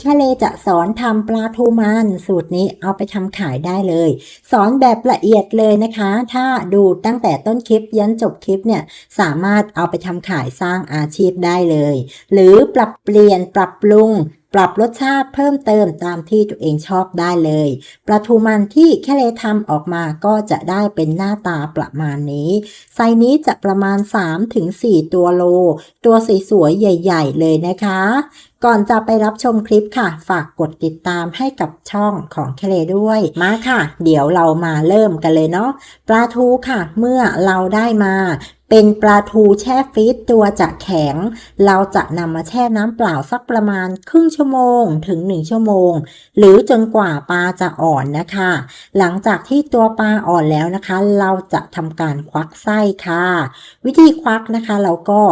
ชาเลจะสอนทำปลาทูมันสูตรนี้เอาไปทำขายได้เลย สอนแบบละเอียดเลยนะคะ ถ้าดูตั้งแต่ต้นคลิปยันจบคลิปเนี่ยสามารถเอาไปทำขายสร้างอาชีพได้เลย หรือปรับเปลี่ยนปรับปรุงปรับรสชาติเพิ่มเติมตามที่ตัวเองชอบได้เลย ปลาทูมันที่แค่เลทำออกมาก็จะได้เป็นหน้าตาประมาณนี้ ไซนี้จะประมาณ 3-4 ตัวโล ตัวสวยๆใหญ่ ๆ เลยนะคะ ก่อนจะไปรับชมคลิปค่ะ ฝากกดติดตามให้กับช่องของเคเลด้วย มาค่ะ เดี๋ยวเรามาเริ่มกันเลยเนาะ ปลาทูค่ะ เมื่อเราได้มาเป็นปลาทูแช่ฟรีซตัวจะแข็ง เราจะนำมาแช่น้ำเปล่าสักประมาณครึ่งชั่วโมงถึง 1 ชั่วโมง หรือจนกว่าปลาจะอ่อนนะคะ หลังจากที่ตัวปลาอ่อนแล้วนะคะ เราจะทำการควักไส้ค่ะ วิธีควักนะคะเราก็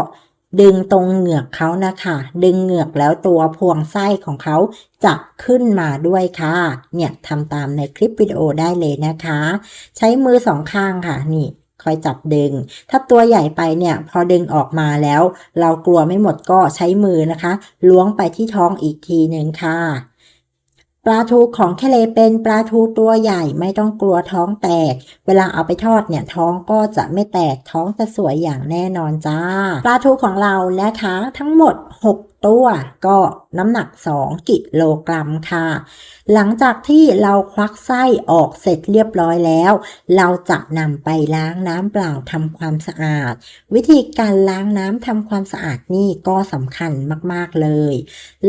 ดึงตรงเหงือกเขานะคะ ดึงเหงือกแล้วตัวพวงไส้ของเขาจะขึ้นมาด้วยค่ะ เนี่ยทำตามในคลิปวิดีโอได้เลยนะคะ ใช้มือสองข้างค่ะ นี่คอยจับดึง ถ้าตัวใหญ่ไปเนี่ยพอดึงออกมาแล้ว เรากลัวไม่หมดก็ใช้มือนะคะ ล้วงไปที่ท้องอีกทีหนึ่งค่ะ ปลาทูของแคเลเป็นปลาทูตัวใหญ่ไม่ต้องกลัวท้องแตก เวลาเอาไปทอดเนี่ยท้องก็จะไม่แตกท้องจะสวยอย่างแน่นอนจ้า ปลาทูของเรานะคะทั้งหมด 6 ตัวก็น้ำหนัก 2 กิโลกรัมค่ะ หลังจากที่เราควักไส้ออกเสร็จเรียบร้อยแล้ว เราจะนำไปล้างน้ำเปล่าทำความสะอาด วิธีการล้างน้ำทำความสะอาดนี่ก็สำคัญมากๆเลย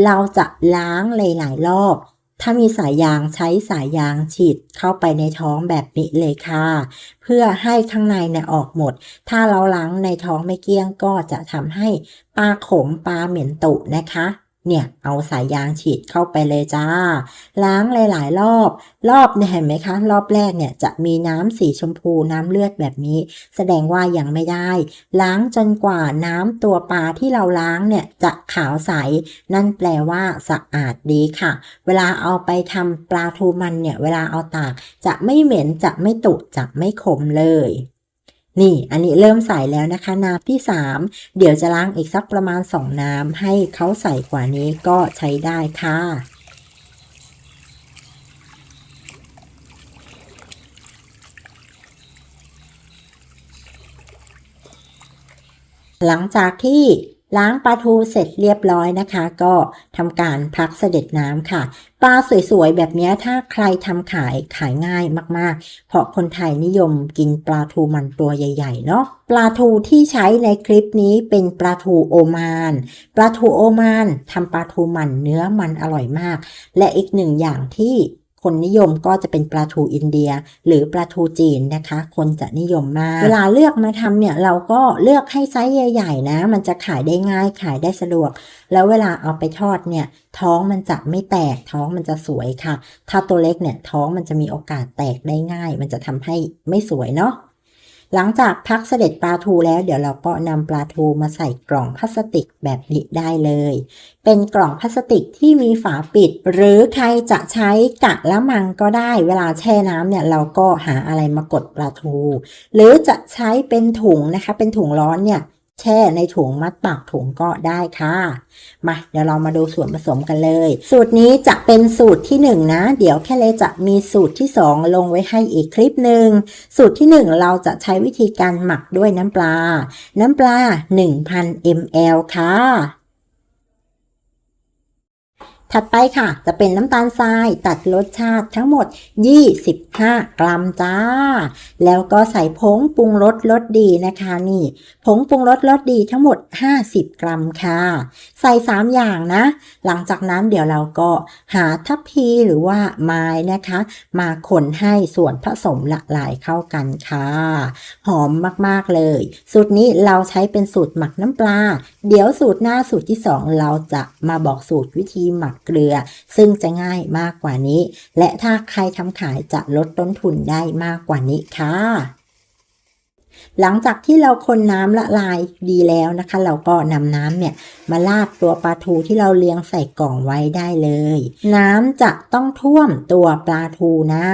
เราจะล้างหลายๆรอบ ถ้ามีสายยางใช้สายยางฉีดเข้าไปในท้องแบบนี้เลยค่ะ เพื่อให้ข้างในเนี่ยออกหมด ถ้าเราล้างในท้องไม่เกลี้ยงก็จะทำให้ปลาขมปลาเหม็นตุนะคะ เนี่ยเอาสายยางฉีดเข้าไปเลยจ้า ล้างหลาย ๆ รอบ รอบเนี่ยเห็นไหมคะ รอบแรกเนี่ยจะมีน้ำสีชมพูน้ำเลือดแบบนี้ แสดงว่ายังไม่ได้ ล้างจนกว่าน้ำตัวปลาที่เราล้างเนี่ยจะขาวใส นั่นแปลว่าสะอาดดีค่ะ เวลาเอาไปทำปลาทูมันเนี่ยเวลาเอาตาก จะไม่เหม็นจะไม่ตุจะไม่ขมเลย นี่อันนี้เริ่มใส่แล้วนะคะน้ำที่ 3 เดี๋ยวจะล้างอีกสักประมาณ 2 น้ำให้เขาใส่กว่านี้ก็ใช้ได้ค่ะหลังจากที่ ล้างปลาทูเสร็จเรียบร้อยนะคะ ก็ทำการพักเสด็จน้ำค่ะ ปลาสวยๆ แบบนี้ถ้าใครทำขายขายง่ายมากๆ เพราะคนไทยนิยมกินปลาทูมันตัวใหญ่ๆ เนาะปลาทูที่ใช้ในคลิปนี้เป็นปลาทูโอมานปลาทูโอมานทำปลาทูมันเนื้อมันอร่อยมาก และอีกหนึ่งอย่างที่ คนนิยมก็จะเป็นปลาทูอินเดีย หรือปลาทูจีนนะคะ คนจะนิยมมาก เวลาเลือกมาทำเนี่ยเราก็เลือกให้ไซส์ใหญ่ๆนะ มันจะขายได้ง่ายขายได้สะดวก แล้วเวลาเอาไปทอดเนี่ยท้องมันจะไม่แตกท้องมันจะสวยค่ะ ถ้าตัวเล็กเนี่ยท้องมันจะมีโอกาสแตกได้ง่าย มันจะทำให้ไม่สวยเนาะ หลังจากพักเสด็จปลาทูแล้วเดี๋ยวเราก็นำปลาทูมาใส่กล่องพลาสติกแบบนี้ได้เลย เป็นกล่องพลาสติกที่มีฝาปิด หรือใครจะใช้กะละมังก็ได้ เวลาแช่น้ำเนี่ยเราก็หาอะไรมากดปลาทู หรือจะใช้เป็นถุงนะคะ เป็นถุงร้อนเนี่ย แช่ในถุงมัดปากถุงก็ได้ค่ะ มาเดี๋ยวเรามาดูส่วนผสมกันเลย สูตรนี้จะเป็นสูตรที่ 1 นะ เดี๋ยวแค่เลยจะมีสูตรที่ 2 ลงไว้ให้อีกคลิปหนึ่ง สูตรที่ 1 เราจะใช้วิธีการหมักด้วยน้ำปลา น้ำปลา 1,000 ml ค่ะ ถัดไปค่ะ จะเป็นน้ำตาลทรายตัดรสชาติทั้งหมด 25 กรัมจ้า แล้วก็ใส่ผงปรุงรสรสดีนะคะนี่ผงปรุงรสรสดีทั้งหมด 50 กรัมค่ะ ใส่ 3 อย่างนะ หลังจากนั้นเดี๋ยวเราก็หาทัพพีหรือว่าไม้นะคะ มาคนให้ส่วนผสมละลายเข้ากันค่ะ หอมมากๆเลย สูตรนี้เราใช้เป็นสูตรหมักน้ำปลา เดี๋ยวสูตรหน้าสูตรที่ 2 เราจะมาบอกสูตรวิธีหมักเกลือ ซึ่งจะง่ายมากกว่านี้ และถ้าใครทำขายจะลดต้นทุนได้มากกว่านี้ค่ะ หลังจากที่เราคนน้ำละลายดีแล้วนะคะ เราก็นำน้ำเนี่ยมาราดตัวปลาทูที่เราเลี้ยงใส่กล่องไว้ได้เลย น้ำจะต้องท่วมตัวปลาทูนะ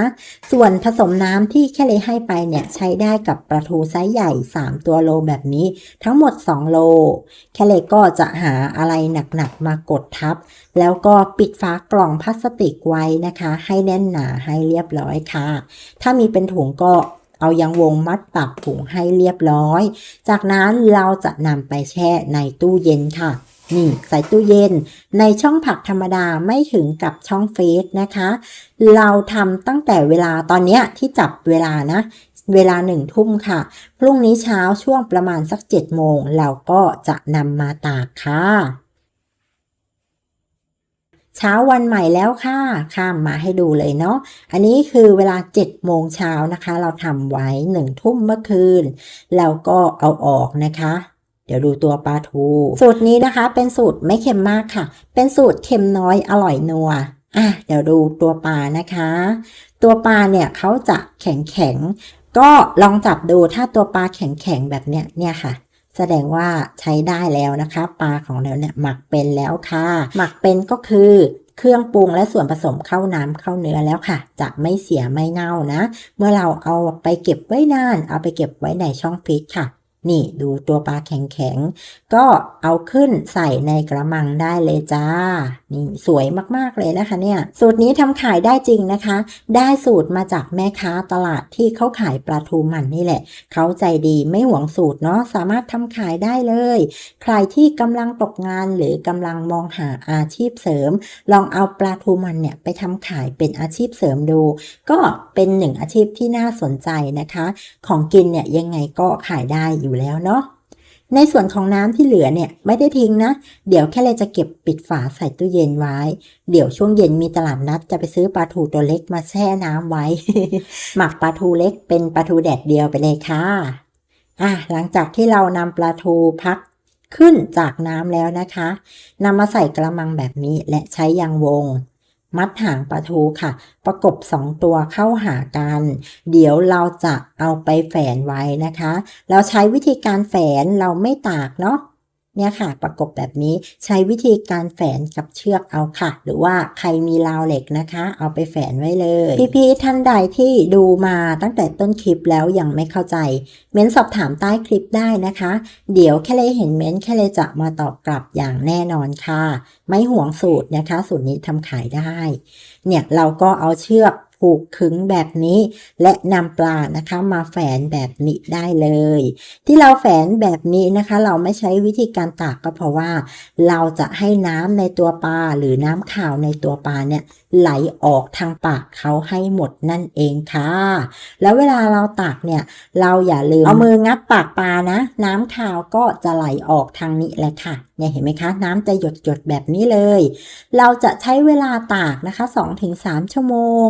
ส่วนผสมน้ำที่แค่เลยให้ไปเนี่ยใช้ได้กับปลาทูไซส์ใหญ่ 3 ตัวโลแบบนี้ ทั้งหมด 2 โล แค่เลยก็จะหาอะไรหนักๆมากดทับ แล้วก็ปิดฝากล่องพลาสติกไว้นะคะ ให้แน่นหนาให้เรียบร้อยค่ะ ถ้ามีเป็นถุงก็ เอายางวงมัดปากถุงให้เรียบร้อย จากนั้นเราจะนำไปแช่ในตู้เย็นค่ะนี่ใส่ตู้เย็นในช่องผักธรรมดาไม่ถึงกับช่องเฟสนะคะ เราทำตั้งแต่เวลาตอนนี้ที่จับเวลานะ เวลาหนึ่งทุ่มค่ะ พรุ่งนี้เช้าช่วงประมาณสักเจ็ดโมงเราก็จะนำมาตากค่ะ เช้าวันใหม่แล้วค่ะข้ามมาให้ดูเลยเนาะ อันนี้คือเวลา7โมงเช้านะคะ เราทำไว้1ทุ่มเมื่อคืน แล้วก็เอาออกนะคะ เดี๋ยวดูตัวปลาทู สูตรนี้นะคะเป็นสูตรไม่เค็มมากค่ะ เป็นสูตรเค็มน้อยอร่อยนัวอะเดี๋ยวดูตัวปลานะคะ ตัวปลาเนี่ยเขาจะแข็งแข็งๆก็ลองจับดูถ้าตัวปลาแข็งแข็งๆแบบเนี้ยเนี่ยค่ะ แสดงว่าใช้ได้แล้วนะคะ ปลาของเราเนี่ยหมักเป็นแล้วค่ะ หมักเป็นก็คือเครื่องปรุงและส่วนผสมเข้าน้ำเข้าเนื้อแล้วค่ะ จะไม่เสียไม่เน่านะ เมื่อเราเอาไปเก็บไว้นาน เอาไปเก็บไว้ในช่องฟรีซค่ะ นี่ดูตัวปลาแข็งๆ ก็เอาขึ้นใส่ในกระมังได้เลยจ้า นี่สวยมากๆเลยนะคะเนี่ย สูตรนี้ทำขายได้จริงนะคะ ได้สูตรมาจากแม่ค้าตลาดที่เขาขายปลาทูมันนี่แหละ เขาใจดีไม่หวงสูตรเนาะ สามารถทำขายได้เลย ใครที่กำลังตกงานหรือกำลังมองหาอาชีพเสริม ลองเอาปลาทูมันเนี่ยไปทำขายเป็นอาชีพเสริมดู ก็เป็นหนึ่งอาชีพที่น่าสนใจนะคะ ของกินเนี่ยยังไงก็ขายได้อยู่แล้วเนาะในส่วนของน้ำที่เหลือเนี่ยไม่ได้ทิ้งนะ เดี๋ยวแค่เลยจะเก็บปิดฝาใส่ตู้เย็นไว้ เดี๋ยวช่วงเย็นมีตลาดนัดจะไปซื้อปลาทูตัวเล็กมาแช่น้ำไว้ หมักปลาทูเล็กเป็นปลาทูแดดเดียวไปเลยค่ะอะหลังจากที่เรานำปลาทูพักขึ้นจากน้ำแล้วนะคะนำมาใส่กระมังแบบนี้และใช้ยางวง มัดหางปลาทูค่ะ ประกบสองตัวเข้าหากัน เดี๋ยวเราจะเอาไปแฝนไว้นะคะ เราใช้วิธีการแฝนเราไม่ตากเนาะ เนี่ยค่ะ ประกบแบบนี้ใช้วิธีการแฝนกับเชือกเอาค่ะ หรือว่าใครมีราวเหล็กนะคะ เอาไปแฝนไว้เลย พี่ๆท่านใดที่ดูมาตั้งแต่ต้นคลิปแล้วยังไม่เข้าใจ เม้นสอบถามใต้คลิปได้นะคะ เดี๋ยวแค่เลยเห็นเม้นแค่เลยจะมาตอบกลับอย่างแน่นอนค่ะ ไม่ห่วงสูตรนะคะ สูตรนี้ทำขายได้ เนี่ยเราก็เอาเชือก ผูกขึงแบบนี้ และนำปลานะคะมาแฝนแบบนี้ได้เลย ที่เราแฝนแบบนี้นะคะ เราไม่ใช้วิธีการตากก็เพราะว่า เราจะให้น้ำในตัวปลาหรือน้ำข่าวในตัวปลาเนี่ยไหลออกทางปากเขาให้หมดนั่นเองค่ะ แล้วเวลาเราตากเนี่ย เราอย่าลืมเอามืองับปากปลานะ น้ำข่าวก็จะไหลออกทางนี้แหละค่ะเนี่ยเห็นไหมคะ น้ำจะหยดหยดแบบนี้เลย เราจะใช้เวลาตากนะคะ 2-3 ชั่วโมง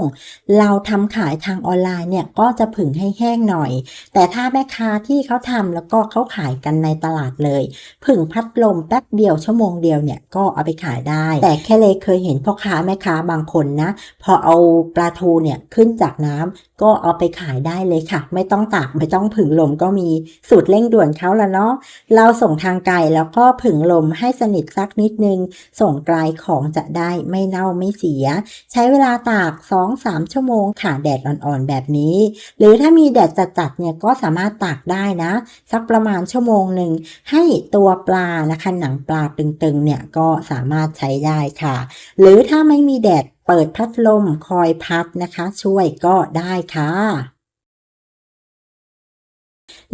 เราทำขายทางออนไลน์เนี่ยก็จะผึ่งให้แห้งหน่อย แต่ถ้าแม่ค้าที่เขาทำแล้วก็เขาขายกันในตลาดเลย ผึ่งพัดลมแป๊บเดียวชั่วโมงเดียวเนี่ยก็เอาไปขายได้ แต่แค่เลยเคยเห็นพ่อค้าแม่ค้าบางคนนะ พอเอาปลาทูเนี่ยขึ้นจากน้ำ ก็เอาไปขายได้เลยค่ะ ไม่ต้องตากไม่ต้องผึ่งลมก็มีสูตรเร่งด่วนเขาละเนาะเราส่งทางไกลแล้วก็ผึ่งลมให้สนิทสักนิดนึง ส่งไกลของจะได้ไม่เน่าไม่เสีย ใช้เวลาตาก 2-3 ชั่วโมงค่ะแดดอ่อนๆแบบนี้ หรือถ้ามีแดดจัดๆเนี่ยก็สามารถตากได้นะ สักประมาณชั่วโมงหนึ่งให้ตัวปลานะคะหนังปลาตึงๆเนี่ยก็สามารถใช้ได้ค่ะ หรือถ้าไม่มีแดด เปิดพัดลมคอยพัดนะคะ ช่วยก็ได้ค่ะ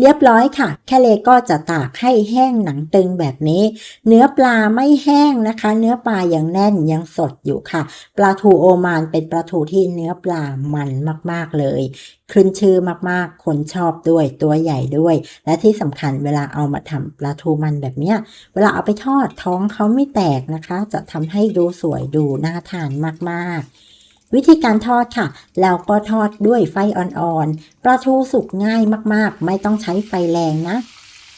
เรียบร้อยค่ะ แค่เลก็จะตากให้แห้งหนังตึงแบบนี้ เนื้อปลาไม่แห้งนะคะ เนื้อปลายังแน่นยังสดอยู่ค่ะ ปลาทูโอมานเป็นปลาทูที่เนื้อปลามันมากๆเลยขึ้นชื่อมากๆ คนชอบด้วยตัวใหญ่ด้วย และที่สำคัญเวลาเอามาทำปลาทูมันแบบเนี้ย เวลาเอาไปทอดท้องเขาไม่แตกนะคะ จะทำให้ดูสวยดูน่าทานมากๆ วิธีการทอดค่ะ แล้วก็ทอดด้วยไฟอ่อนๆ ปลาทูสุกง่ายมากๆ ไม่ต้องใช้ไฟแรงนะ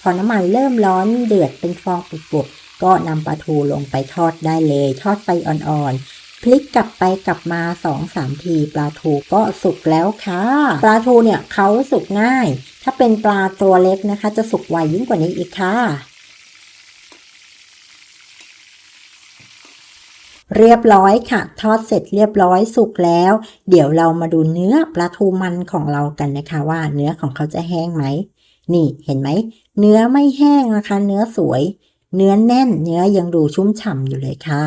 พอน้ำมันเริ่มร้อนเดือดเป็นฟองปุบๆ ก็นำปลาทูลงไปทอดได้เลย ทอดไฟอ่อนๆพลิกกลับไปกลับมา2-3ทีปลาทูก็สุกแล้วค่ะ ปลาทูเนี่ยเขาสุกง่าย ถ้าเป็นปลาตัวเล็กนะคะ จะสุกไวยิ่งกว่านี้อีกค่ะ เรียบร้อยค่ะ ทอดเสร็จเรียบร้อยสุกแล้ว เดี๋ยวเรามาดูเนื้อปลาทูมันของเรากันนะคะ ว่าเนื้อของเขาจะแห้งไหม นี่เห็นไหม เนื้อไม่แห้งนะคะ เนื้อสวย เนื้อแน่น เนื้อยังดูชุ่มฉ่ำอยู่เลยค่ะ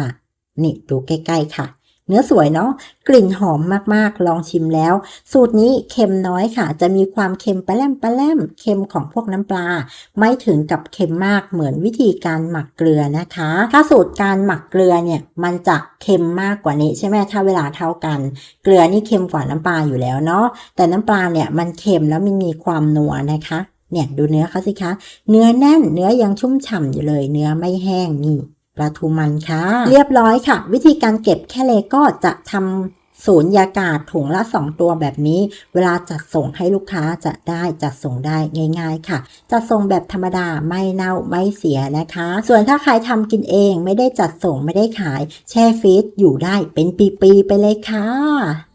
นี่ดูใกล้ๆค่ะ เนื้อสวยเนาะกลิ่นหอมมากๆ ลองชิมแล้ว สูตรนี้เค็มน้อยค่ะ จะมีความเค็มปลาแลมปลาแลมเค็มของพวกน้ำปลา ไม่ถึงกับเค็มมากเหมือนวิธีการหมักเกลือนะคะ ถ้าสูตรการหมักเกลือเนี่ยมันจะเค็มมากกว่านี้ใช่ไหมถ้าเวลาเท่ากัน เกลือนี่เค็มกว่าน้ำปลาอยู่แล้วเนาะแต่น้ำปลาเนี่ยมันเค็มแล้วมันมีความนัวนะคะเนี่ยดูเนื้อเขาสิคะ เนื้อแน่นเนื้อยังชุ่มฉ่ำอยู่เลย เนื้อไม่แห้งนี่ ปลาทูมันค่ะ เรียบร้อยค่ะ วิธีการเก็บแค่เลก็จะทำศูนยากาศถุงละ 2 ตัวแบบนี้ เวลาจัดส่งให้ลูกค้าจะได้จัดส่งได้ง่าย ๆ ค่ะ จัดส่งแบบธรรมดาไม่เน่าไม่เสียนะคะ ส่วนถ้าใครทำกินเองไม่ได้จัดส่งไม่ได้ขาย แช่ฟรีซอยู่ได้เป็นปีๆไปเลยค่ะ